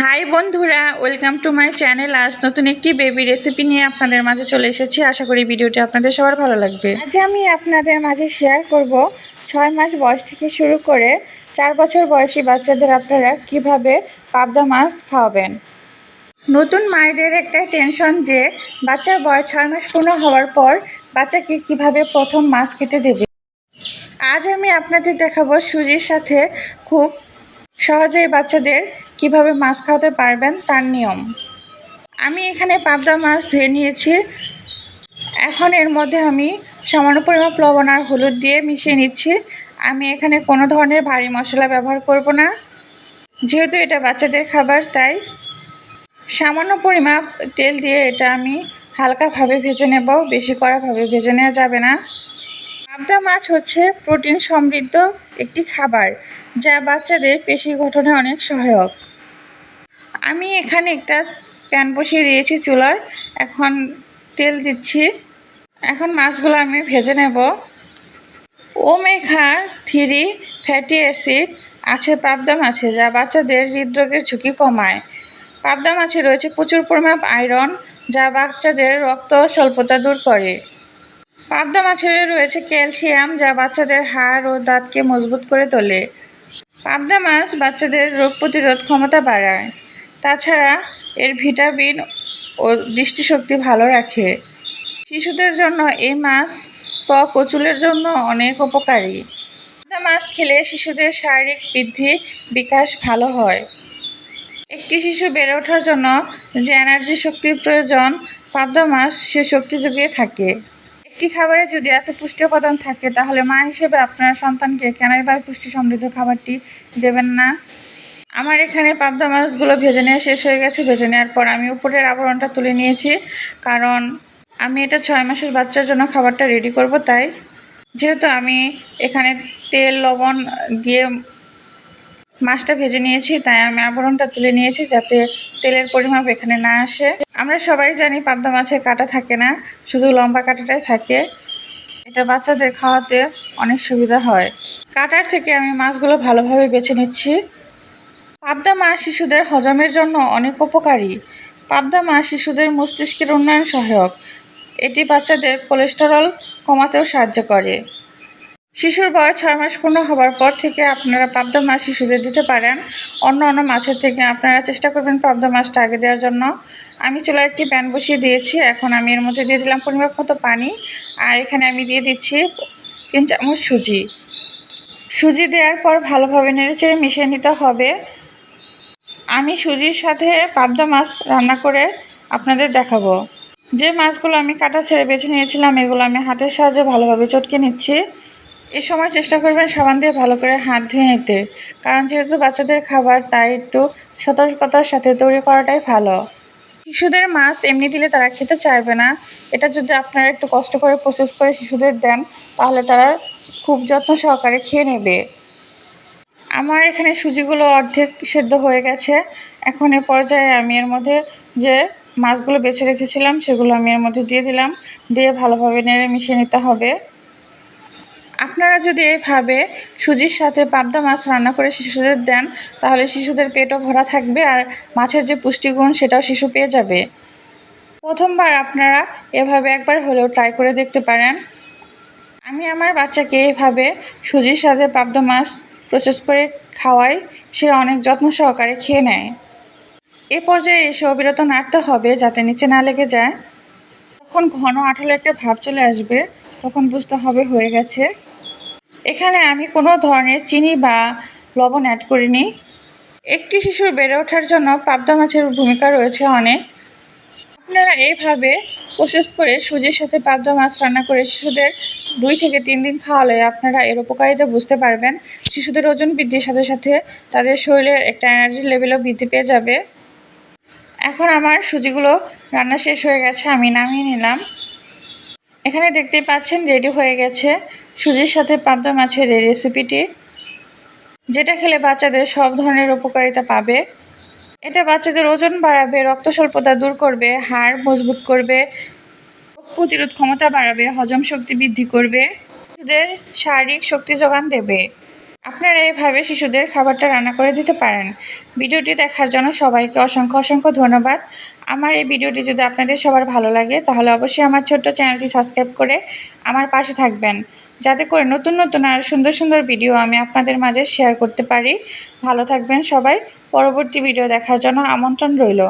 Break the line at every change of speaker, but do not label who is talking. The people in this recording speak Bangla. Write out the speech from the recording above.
হাই বন্ধুরা, ওয়েলকাম টু মাই চ্যানেল। আজ নতুন একটি বেবি রেসিপি নিয়ে আপনাদের মাঝে চলে এসেছি। আশা করি ভিডিওটি আপনাদের সবার ভালো লাগবে। আজ আমি আপনাদের মাঝে শেয়ার করব ছয় মাস বয়স থেকে শুরু করে চার বছর বয়সী বাচ্চাদের আপনারা কীভাবে পাবদা মাছ খাওয়াবেন। নতুন মায়েদের একটা টেনশন যে বাচ্চার বয়স ছয় মাস পূর্ণ হওয়ার পর বাচ্চাকে কীভাবে প্রথম মাছ খেতে দেবে। আজ আমি আপনাদের দেখাবো সুজির সাথে খুব সহজেই বাচ্চাদের কীভাবে মাছ খাওয়াতে পারবেন তার নিয়ম। আমি এখানে পাবদা মাছ ধুয়ে নিয়েছি। এখন এর মধ্যে আমি সামান্য পরিমাণ লবণ আর হলুদ দিয়ে মিশিয়ে নিচ্ছি। আমি এখানে কোনো ধরনের ভারী মশলা ব্যবহার করব না। যেহেতু এটা বাচ্চাদের খাবার, তাই সামান্য পরিমাপ তেল দিয়ে এটা আমি হালকাভাবে ভেজে নেব। বেশি কড়াভাবে ভেজে নেওয়া যাবে না। পাবদা মাছ হচ্ছে প্রোটিন সমৃদ্ধ একটি খাবার, যা বাচ্চাদের পেশি গঠনে অনেক সহায়ক। আমি এখানে একটা প্যান বসিয়ে দিয়েছি চুলায়। এখন তেল দিচ্ছি। এখন মাছগুলো আমি ভেজে নেব। ওমেঘা থ্রি ফ্যাটি অ্যাসিড আছে পাবদা মাছে, যা বাচ্চাদের হৃদরোগের ঝুঁকি কমায়। পাবদা মাছে রয়েছে প্রচুর পরিমাণ আয়রন, যা বাচ্চাদের রক্ত স্বল্পতা দূর করে। পাবদা মাছে রয়েছে ক্যালসিয়াম, যা বাচ্চাদের হাড় ও দাঁতকে মজবুত করে তোলে। পাবদা মাছ বাচ্চাদের রোগ প্রতিরোধ ক্ষমতা বাড়ায়। তাছাড়া এর ভিটামিন ও দৃষ্টিশক্তি ভালো রাখে। শিশুদের জন্য এই মাছ ত্বক ও চুলের জন্য অনেক উপকারী। পাবদা মাছ খেলে শিশুদের শারীরিক বৃদ্ধি, বিকাশ ভালো হয়। একটি শিশু বেড়ে ওঠার জন্য যে এনার্জি শক্তির প্রয়োজন, পাবদা মাছ সে শক্তি জুগিয়ে থাকে। একটি খাবারে যদি এত পুষ্টি উপাদান থাকে, তাহলে মা হিসেবে আপনার সন্তানকে কেনই বা পুষ্টি সমৃদ্ধ খাবারটি দেবেন না? আমার এখানে পাবদা মাছগুলো ভেজে নেওয়া শেষ হয়ে গেছে। ভেজে নেওয়ার পর আমি উপরের আবরণটা তুলে নিয়েছি। কারণ আমি এটা ছয় মাসের বাচ্চার জন্য খাবারটা রেডি করব, তাই যেহেতু আমি এখানে তেল, লবণ দিয়ে মাছটা ভেজে নিয়েছি, তাই আমি আবরণটা তুলে নিয়েছি যাতে তেলের পরিমাপ এখানে না আসে। আমরা সবাই জানি পাবদা মাছের কাটা থাকে না, শুধু লম্বা কাটাটাই থাকে। এটা বাচ্চাদের খাওয়াতে অনেক সুবিধা হয়। কাটার থেকে আমি মাছগুলো ভালোভাবে বেছে নিচ্ছি। পাবদা মাছ শিশুদের হজমের জন্য অনেক উপকারী। পাবদা মাছ শিশুদের মস্তিষ্কের উন্নয়ন সহায়ক। এটি বাচ্চাদের কোলেস্টেরল কমাতেও সাহায্য করে। শিশুর বয়স ছয় মাস পূর্ণ হওয়ার পর থেকে আপনারা পাবদা মাছ শিশুদের দিতে পারেন। অন্য অন্য মাছের থেকে আপনারা চেষ্টা করবেন পাবদা মাছটা আগে দেওয়ার জন্য। আমি চুলায় একটি প্যান বসিয়ে দিয়েছি। এখন আমি এর মধ্যে দিয়ে দিলাম পরিমাপ মতো পানি। আর এখানে আমি দিয়ে দিচ্ছি তিন চামচ সুজি। সুজি দেওয়ার পর ভালোভাবে নেড়েচেড়ে মিশিয়ে নিতে হবে। আমি সুজির সাথে পাবদা মাছ রান্না করে আপনাদের দেখাবো। যে মাছগুলো আমি কাটা ছেড়ে বেছে নিয়েছিলাম, এগুলো আমি হাতের সাহায্যে ভালোভাবে চটকে নিচ্ছি। এ সময় চেষ্টা করবেন সাবান দিয়ে ভালো করে হাত ধুয়ে নিতে। কারণ যেহেতু বাচ্চাদের খাবার, তাই একটু সতর্কতার সাথে তৈরি করাটাই ভালো। শিশুদের মাছ এমনি দিলে তারা খেতে চাইবে না। এটা যদি আপনারা একটু কষ্ট করে প্রসেস করে শিশুদের দেন, তাহলে তারা খুব যত্ন সহকারে খেয়ে নেবে। আমার এখানে সুজিগুলো অর্ধেক সেদ্ধ হয়ে গেছে। এখন এ পর্যায়ে আমি এর মধ্যে যে মাছগুলো বেছে রেখেছিলাম, সেগুলো আমি এর মধ্যে দিয়ে দিলাম। দিয়ে ভালোভাবে নেড়ে মিশিয়ে নিতে হবে। আপনারা যদি এভাবে সুজির সাথে পাবদা মাছ রান্না করে শিশুদের দেন, তাহলে শিশুদের পেটও ভরা থাকবে আর মাছের যে পুষ্টিগুণ, সেটাও শিশু পেয়ে যাবে। প্রথমবার আপনারা এভাবে একবার হলেও ট্রাই করে দেখতে পারেন। আমি আমার বাচ্চাকে এভাবে সুজির সাথে পাবদা মাছ প্রসেস করে খাওয়াই, সে অনেক যত্ন সহকারে খেয়ে নেয়। এ পর্যায়ে এসে অবিরত নাড়তে হবে যাতে নিচে না লেগে যায়। তখন ঘন আঠালো একটা ভাব চলে আসবে, তখন বুঝতে হবে হয়ে গেছে। এখানে আমি কোনো ধরনের চিনি বা লবণ অ্যাড করিনি। একটি শিশুর বেড়ে ওঠার জন্য পাবদা মাছের ভূমিকা রয়েছে অনেক। আপনারা এইভাবে প্রসেস করে সুজির সাথে পাবদা মাছ রান্না করে শিশুদের দুই থেকে তিন দিন খাওয়ালে আপনারা এর উপকারিতা বুঝতে পারবেন। শিশুদের ওজন বৃদ্ধির সাথে সাথে তাদের শরীরের একটা এনার্জি লেভেলও বৃদ্ধি পেয়ে যাবে। এখন আমার সুজিগুলো রান্না শেষ হয়ে গেছে, আমি নামিয়ে নিলাম। এখানে দেখতেই পাচ্ছেন রেডি হয়ে গেছে। সুজির সাথে পাবদা মাছের এই রেসিপিটি যেটা খেলে বাচ্চাদের সব ধরনের উপকারিতা পাবে। এটা বাচ্চাদের ওজন বাড়াবে রক্ত স্বল্পতা দূর করবে, হাড় মজবুত করবে, রোগ প্রতিরোধ ক্ষমতা বাড়াবে, হজম শক্তি বৃদ্ধি করবে, শিশুদের শারীরিক শক্তি যোগান দেবে। আপনারা এভাবে শিশুদের খাবারটা রান্না করে দিতে পারেন। ভিডিওটি দেখার জন্য সবাইকে অসংখ্য অসংখ্য ধন্যবাদ। আমার এই ভিডিওটি যদি আপনাদের সবার ভালো লাগে, তাহলে অবশ্যই আমার ছোট্ট চ্যানেলটি সাবস্ক্রাইব করে আমার পাশে থাকবেন। যাতে করে নতুন নতুন আর সুন্দর সুন্দর ভিডিও আমি আপনাদের মাঝে শেয়ার করতে পারি। ভালো থাকবেন সবাই। পরবর্তী ভিডিও দেখার জন্য আমন্ত্রণ রইল।